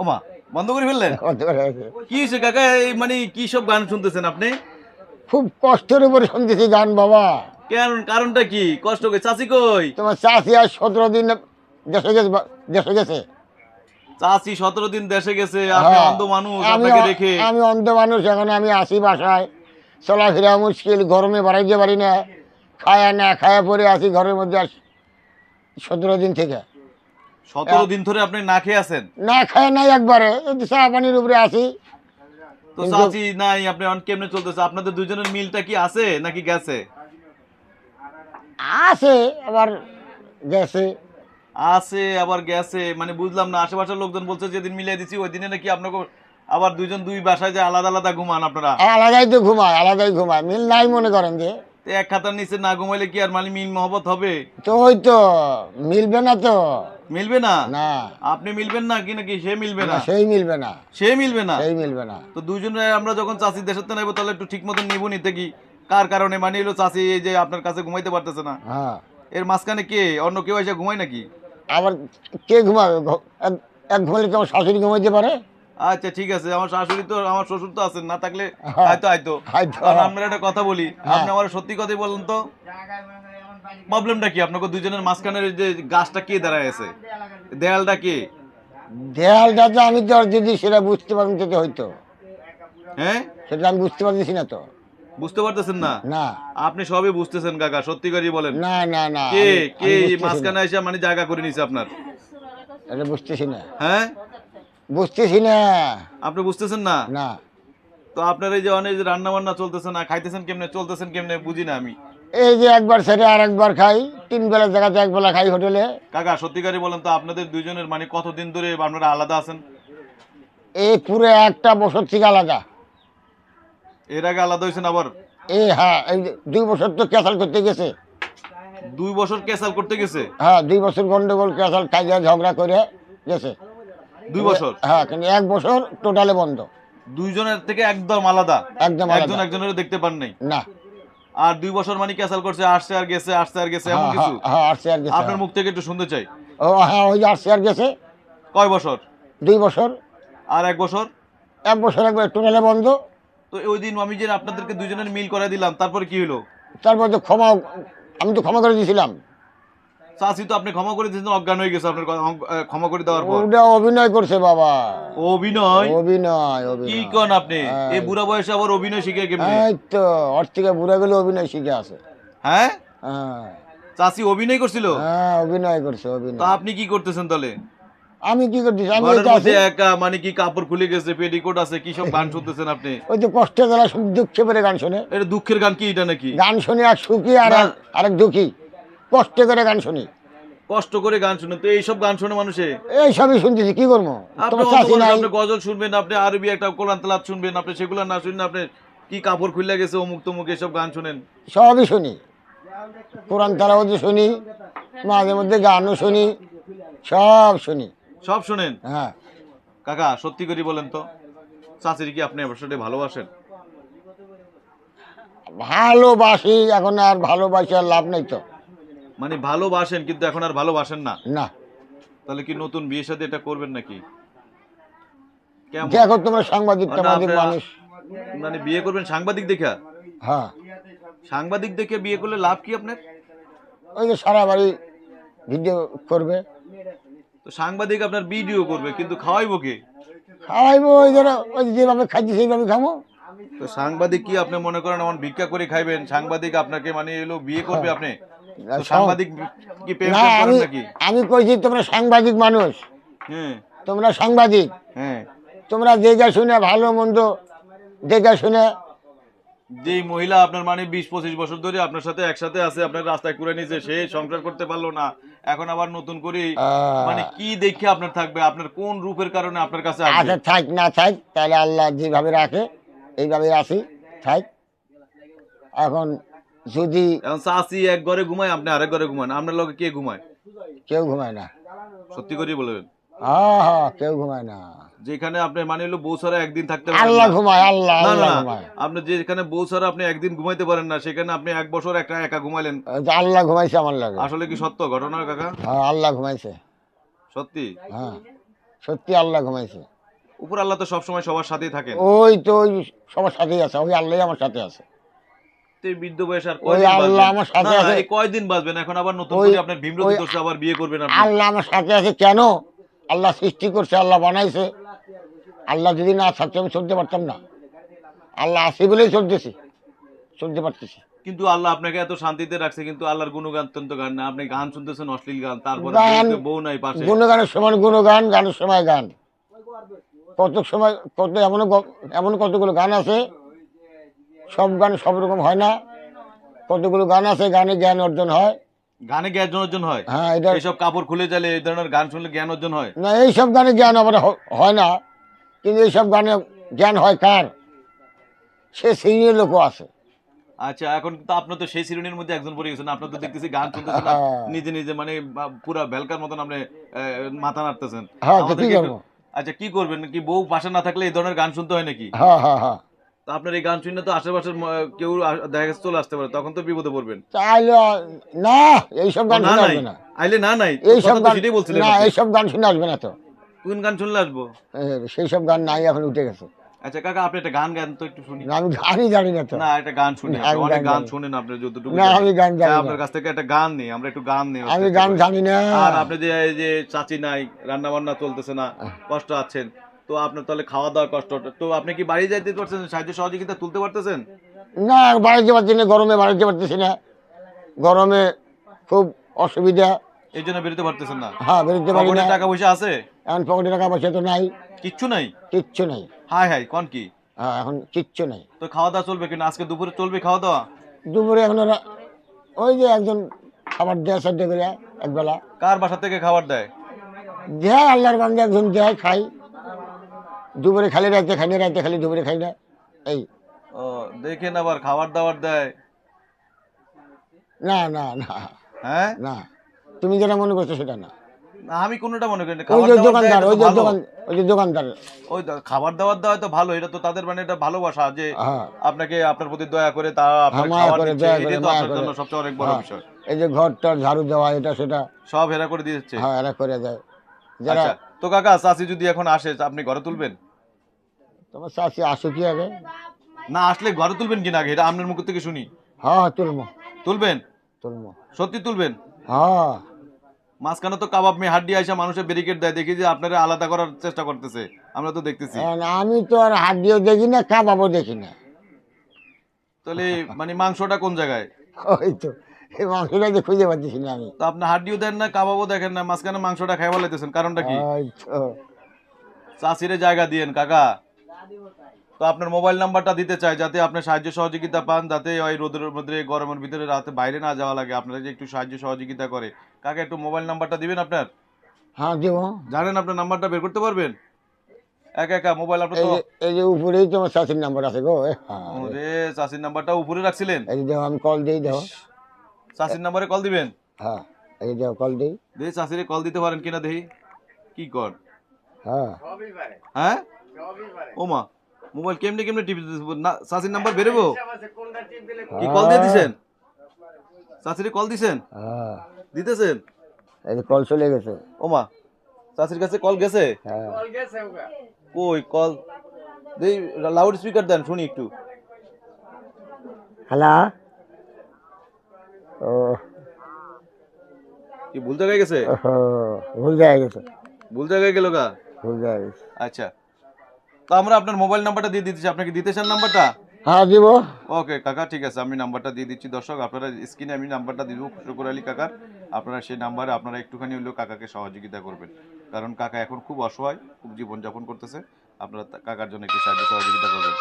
ওমা বন্ধ করে ফেললেন। কি হয়েছে কাকা? এই মানে কি সব গান শুনতেছেন আপনি? খুব কষ্টের উপরে শুনতেছি গান বাবা। কেন? কারণটা কি? কষ্ট করে। চাচি কই? তোমার চাষি আর সতেরো দিন দেশে গেছে দেশে গেছে। চাচি সতেরো দিন দেশে গেছে আপনি হ্যাঁ। অন্ধ মানুষ আমি আপনাকে রেখে আমি অন্ধ মানুষ এখন আমি আসি বাসায়। চলাফেরা মুশকিল গরমে বাড়াইতে পারি না। খায়া না খায়া পরে আসি ঘরের মধ্যে আস সতেরো দিন থেকে। সতেরো দিন ধরে আপনি না খেয়ে আছেন? না খায় নাই একবারে। চা পানির উপরে আসি তো চাচি নাই আপনি অন কেমনে চলতেছে? আপনাদের দুজনের মিলটা কি আছে নাকি গেছে? আছে আবার গেছে। আছে আবার গেছে। মানে বুঝলাম না আশেপাশের লোকজন বলছে যেদিন মিলিয়ে দিছি ওই দিনে নাকি আপনাকে আবার দুইজন দুই বাসায় যে আলাদা আলাদা ঘুমান আপনারা। আলাদাই তো ঘুমায় আলাদাই ঘুমায়। মিল নাই মনে করেন যে। এক খাতার নিচে না ঘুমাইলে কি আর মানে মিল মহব্বত হবে? তো ওই তো মিলবে না তো। মিলবে না? না। আপনি মিলবেন না কি নাকি? সে মিলবে না, সেই মিলবে না। সে মিলবে না? সেই মিলবে না। তো দুজনে আমরা যখন চাষি দেশের তো নাইবো তাহলে একটু ঠিক মতন নিবো নিতে কি? কার কারণে? মানে হলো চাষি এই যে আপনার কাছে ঘুমাইতে পারতেছে না। হ্যাঁ। এর মাঝখানে কে? অন্য কেউ এসে ঘুমায় নাকি? আবার কে ঘুমাবে? এক- ঘুমালে তো আমার শাশুড়ি ঘুমাইতে পারে? আচ্ছা ঠিক আছে। আমার শাশুড়ি তো আমার শ্বশুর তো আছেন না থাকলে হ্যাঁ। হয়তো হয়তো হয়তো। কারণ একটা কথা বলি হ্যাঁ। আপনি আমার সত্যি কথাই বলেন তো। প্রবলেমটা কি? আপনাকে দুজনের মাঝখানের যে গাছটা কে দাঁড়ায় আছে? দেয়ালটা কে? দেয়ালটা তো আমি তো যদি সেটা বুঝতে পারতাম তো হয়তো হ্যাঁ? সেটা আমি বুঝতে পারতেছি না তো। বুঝতে পারতেছেন না? না। আপনি সবই বুঝতেছেন কাকা সত্যি করেই বলেন। না না না কে কে মাঝখানে এসে মানে জায়গা করে নিছে আপনার? এটা বুঝতেছি না। হ্যাঁ? বুঝতেছি না। আপনি বুঝতেছেন না? না। তো আপনার এই যে অনেক যে রান্না বান্না চলতেছে না খাইতেছেন কেমনে চলতেছেন কেমনে বুঝি না আমি। এই যে একবার ছেড়ে আর একবার খাই তিন বেলা জায়গাতে এক বেলা খাই হোটেলে। কাকা সত্যিকারই বলেন তো আপনাদের দুইজনের মানে কতদিন ধরে আপনারা আলাদা আছেন? এই পুরো একটা বছর থেকে আলাদা। এর আগে আলাদা হয়েছেন আবার? এই হ্যাঁ এই দুই বছর তো ক্যাসাল করতে গেছে। দুই বছর ক্যাসাল করতে গেছে? হ্যাঁ দুই বছর গন্ডগোল ক্যাসাল খাইয়া ঝগড়া করে গেছে। দুই বছর? হ্যাঁ কিন্তু এক বছর টোটালে বন্ধ। দুইজনের থেকে একদম আলাদা? একদম একজন একজনের দেখতে পান নাই? না। আর দুই বছর মানে ক্যাসাল করছে আসছে আর গেছে আসছে আর গেছে এমন হ্যাঁ কিছু? হ্যাঁ, হ্যাঁ আসছে আর গেছে আপনার মুখ থেকে একটু শুনতে চাই। ও হ্যাঁ ওই যে আসছে আর গেছে। কয় বছর? দুই বছর। আর এক বছর? এক বছর একবার একটু টোটালে বন্ধ। তো ওই দিন আমি যে আপনাদেরকে দুজনের মিল করে দিলাম তারপরে কি হলো? তারপর তো ক্ষমা আমি তো ক্ষমা করে দিয়েছিলাম তো আপনি ক্ষমা করে দিয়েছেন অজ্ঞান হয়ে গেছে আপনার ক্ষমা করে দেওয়ার পর। ওটা অভিনয় করছে বাবা। অভিনয়? অভিনয় কি কন আপনি? হ্যাঁ। এই বুড়া বয়সে আবার অভিনয় শিখে কেমনে? এই তো ওর থেকে বুড়া গেলে অভিনয় শিখে আছে হ্যাঁ? হ্যাঁ। অভিনয় করছিল? হ্যাঁ অভিনয় করছে তো অভিনয় আপনি কি করতেছেন তাহলে? আমি কি করতেছি? আমি। একা মানে কি কাপড় খুলে গেছে পেটিকোট আছে কি সব গান শুনতেছেন আপনি? ওই তো কষ্টের দ্বারা দুঃখে পেরে গান শুনে। এটা দুঃখের গান কি এটা নাকি? গান শুনে আর সুখী আর আরেক দুঃখী। কষ্টে করে গান শুনি। কষ্ট করে গান শুনে তো এইসব গান শুনে মানুষে? এই সবই শুনতেছি কি করব? আপনি গজল শুনবেন আপনি আরবি একটা কোরআন তেলাওয়াত শুনবেন আপনি সেগুলো না শুনলে আপনি কি কাপড় খুলে গেছে অমুক তমুক এসব গান শুনেন? সবই শুনি। কোরআন তালাওয়াতও শুনি মাঝে মধ্যে গানও শুনি সব শুনি। সব শুনেন? হ্যাঁ। কাকা সত্যি করে বলেন তো চাচির কি আপনি আসলে ভালোবাসেন? ভালোবাসি এখন আর ভালোবাসি আর লাভ নেই তো। মানে ভালোবাসেন কিন্তু এখন আর ভালোবাসেন না। না। তাহলে কি নতুন বিয়ের সাথে এটা করবেন নাকি? দেখো তোমরা সাংবাদিক সাংবাদিক মানুষ। মানে বিয়ে করবেন সাংবাদিক দেখা? হ্যাঁ। সাংবাদিক দেখে বিয়ে করলে লাভ কি আপনার? ওই যে সারা বাড়ি ভিডিও করবে। তো সাংবাদিক আপনার ভিডিও করবে কিন্তু খাওয়াইবো কে? খাওয়াইবো ওই ধরো ওই যেভাবে খাচ্ছি সেইভাবে খাব। তো সাংবাদিক কি আপনি মনে করেন আমার ভিক্ষা করে খাইবেন? সাংবাদিক আপনাকে মানে এলো বিয়ে করবে আপনি? সাংবাদিক কি প্রেম না টেম আমি আমি কইছি তোমরা সাংবাদিক মানুষ। হ্যাঁ। তোমরা সাংবাদিক। হ্যাঁ। তোমরা দেখে শুনে ভালো মন্দ দেখে শুনে। যেই মহিলা আপনার মানে বিশ পঁচিশ বছর ধরে আপনার সাথে একসাথে আছে আপনার রাস্তায় করে নিয়েছে সে সংসার করতে পারল না। এখন আবার নতুন করে মানে কি দেখে আপনার থাকবে? আপনার কোন রূপের কারণে আপনার কাছে আচ্ছা থাক না থাক তাহলে আল্লাহ যেভাবে রাখে এইভাবে আসি থাক। এখন যদি এখন চাষি এক ঘরে ঘুমায় আপনি আরেক ঘরে ঘুমান আপনার লগে কে ঘুমায়? কেউ ঘুমায় না। সত্যি করেই বলবেন? হ্যাঁ হ্যাঁ কেউ ঘুমায় না। যেখানে আপনি মানে হলো বউ ছাড়া একদিন থাকতে পারেন আল্লাহ ঘুমায় আল্লাহ না না আপনি যেখানে বউ ছাড়া আপনি একদিন ঘুমাইতে পারেন না সেখানে আপনি এক বছর একটা একা ঘুমাইলেন। আল্লাহ ঘুমাইছে আমার লাগে। আসলে কি সত্য ঘটনা কাকা? হ্যাঁ আল্লাহ ঘুমাইছে। সত্যি? হ্যাঁ সত্যি আল্লাহ ঘুমাইছে। উপর আল্লাহ তো সবসময় সবার সাথেই থাকেন। ওই তো সবার সাথেই আছে ওই আল্লাহ আমার সাথে আছে। বৃদ্ধ বয়স আর কয়দিন আল্লাহ আমার সাথে আছে। কয়দিন বাঁচবেন? এখন আবার নতুন করে আপনার ভীমরতি করছে আবার বিয়ে করবেন আপনি। আল্লাহ আমার সাথে আছে। কেন? আল্লাহ সৃষ্টি করছে আল্লাহ বানাইছে। আল্লাহ যদি না থাকতো আমি চলতে পারতাম না। আল্লাহ আছে বলেই চলতেছি। চলতে পারতেছি। কিন্তু আল্লাহ আপনাকে এত শান্তিতে রাখছে কিন্তু আল্লাহর গুণগান তন্ত গান না। আপনি গান শুনতেছেন অশ্লীল গান। তারপরে বউ নাই পাশে। গুণগানের সময় গুণগান গানের সময় গান। কত সময় কত এমন এমন কতগুলো গান আছে সব গান সব রকম হয় না। কতগুলো গান আছে গানে জ্ঞান অর্জন হয়। গানে জ্ঞান অর্জন হয়? হ্যাঁ এটা এইসব কাপড় খুলে যালে এই ধরনের গান শুনলে জ্ঞান অর্জন হয়? না এইসব গানে জ্ঞান আবার হ- হয় না। কিন্তু এইসব গানে জ্ঞান হয় কার? সে সিনিয়র লোকও আছে। আচ্ছা এখন তো আপনার তো সেই শ্রেণির মধ্যে একজন পড়ে গেছেন। আপনার তো দেখতেছি গান শুনতেছেন হ্যাঁ। নিজে নিজে মানে পুরা বেলকার মতন আপনি মাথা নাড়তেছেন। হ্যাঁ আচ্ছা কি করবেন? কি বউ পাশে না থাকলে এই ধরনের গান শুনতে হয় নাকি? হ্যাঁ হ্যাঁ হ্যাঁ। তো আপনার এই গান শুনে তো আশেপাশের কেউ দেখা গেছে চলে আসতে পারে তখন তো বিপদে পড়বেন। না এইসব গান শুনে আসবে না। আইলে না নাই। এইসব গান সেটাই বলছিলেন না। এইসব গান শুনে আসবে না তো। কোন গান শুনলে আসব? সেই সব গান নাই এখন উঠে গেছে। আচ্ছা কাকা আপনি একটা গান গান তো একটু শুনি। আমি গানই জানি না তো। না একটা গান শুনি অনেক গান শুনেন আপনি যতটুকু না আমি গান জানি আপনার কাছ থেকে একটা গান নেই আমরা একটু গান নেই আমি গান জানি না। আর আপনি যে এই যে চাচি নাই রান্না বান্না চলতেছে না কষ্ট আছেন তো আপনার তাহলে খাওয়া দাওয়া কষ্ট তো আপনি কি বাড়ি যাইতে পারছেন? সাহায্য সহযোগিতা তুলতে পারতেছেন? না বাড়িতে পারছি না গরমে বাড়িতে পারতেছি না। গরমে খুব অসুবিধা। এই জন্য বেরোতে পারতেছেন না? হ্যাঁ বেরোতে পারি না। টাকা পয়সা আছে? এখন পকেটে টাকা পয়সা তো নাই। কিচ্ছু নাই? কিচ্ছু নাই। হাই হাই কোন কি? হ্যাঁ এখন কিচ্ছু নাই। তো খাওয়া দাওয়া চলবে কিনা আজকে দুপুরে চলবে খাওয়া দাওয়া দুপুরে এখন ওরা ওই যে একজন খাবার দেয় সাথে করে একবেলা। কার বাসা থেকে খাবার দেয়? দেয় আল্লাহর বান্ধে একজন দেয় খাই দুপুরে খালি রাতে খাই না রাতে খালি দুপুরে খাই না। এই। ও দেখেন আবার খাবার দাবার দেয়। না না না। হ্যাঁ? না। তুমি যেটা মনে করছ সেটা না। না, আমি কোনোটা মনে করি না ওই খাবার যে দাবার দোকানদার ওই যে দোকান ওই যে দোকানদার। ওই খাবার দাবার দেওয়া তো ভালো এটা তো তাদের মানে এটা ভালোবাসা যে হ্যাঁ। আপনাকে আপনার প্রতি দয়া করে তারা আপনার হ্যাঁ, খাবার দিচ্ছে। দয়া তো আপনার জন্য সবচেয়ে অনেক বড় হ্যাঁ। বিষয়। এই যে ঘরটার ঝাড়ু দেওয়া এটা সেটা। সব হেরা করে দিচ্ছে হ্যাঁ এরা করে দেয়। যারা আচ্ছা। তো কাকা চাচি যদি এখন আসে আপনি ঘরে তুলবেন? তোমার চাষি আসো কি আগে? না আসলে ঘরে তুলবেন কিনা আগে? এটা আপনার মুখ থেকে শুনি। হ্যাঁ হ্যাঁ তুলবো। তুলবেন? তুলবো। সত্যি তুলবেন? হ্যাঁ। মাঝখানে তো কাবাব মেয়ে হাড্ডি আইসা মানুষের ব্যারিকেড দেয় দেখি যে আপনারা আলাদা করার চেষ্টা করতেছে। আমরা তো দেখতেছি। আমি তো আর হাড্ডিও দেখি না কাবাবও দেখি না। তাহলে মানে মাংসটা কোন জায়গায়? ওই তো। খুঁজে পাচ্ছি না আমি। তো আপনি হাড্ডিও দেন না কাবাবও দেখেন না মাঝখানে মাংসটা খাই বলাইতেছেন কারণটা কি? চাষিরে জায়গা দিয়েন কাকা। তো আপনার মোবাইল নাম্বারটা দিতে চাই যাতে আপনি সাহায্য সহযোগিতা পান যাতে ওই রোদের মধ্যে গরমের ভিতরে রাতে বাইরে না যাওয়া লাগে আপনারা যে একটু সাহায্য সহযোগিতা করে। কাকা একটু মোবাইল নাম্বারটা দিবেন আপনার? হ্যাঁ দেবো। জানেন আপনার নাম্বারটা বের করতে পারবেন? একা একা মোবাইল আপনার এই তো যে এই যে উপরেই তোমার চাষির নাম্বার আছে গো হ্যাঁ। চাষির নাম্বারটা উপরে রাখছিলেন? এই যে আমি কল দিই দেখো চাষির নাম্বারে কল দিবেন? হ্যাঁ এই যে কল দিই। দেখি চাষিরে কল দিতে পারেন কিনা দেখি। কি কর? হ্যাঁ। হ্যাঁ? ও মা মোবাইল কেমনে কেমনে টিপি না চাষির নাম্বার বেরোবো? কি কল দিয়ে দিছেন? চাষিরে কল দিছেন? হ্যাঁ। দিতেছেন? এই যে কল চলে গেছে। ও মা চাষির কাছে কল গেছে? হ্যাঁ। কই কল দেই লাউড স্পিকার দেন শুনি একটু। হ্যালো কি ভুল জায়গায় গেছে? ভুল জায়গায় গেছে। ভুল জায়গায় গেল গা? ভুল জায়গায় গেছে। আচ্ছা। তো আমরা আপনার মোবাইল নাম্বারটা দিয়ে দিতেছি। আপনাকে দিতে চান নাম্বারটা? হ্যাঁ দিব। ওকে কাকা ঠিক আছে। আমি নাম্বারটা দিয়ে দিচ্ছি। দর্শক আপনারা স্ক্রিনে আমি নাম্বারটা দিব। শুকুর আলী কাকার আপনারা সেই নাম্বারে আপনারা একটুখানি হলেও কাকাকে সহযোগিতা করবেন। কারণ কাকা এখন খুব অসহায় খুব জীবনযাপন করতেছে। আপনারা কাকার জন্য একটু সাহায্য সহযোগিতা করবেন।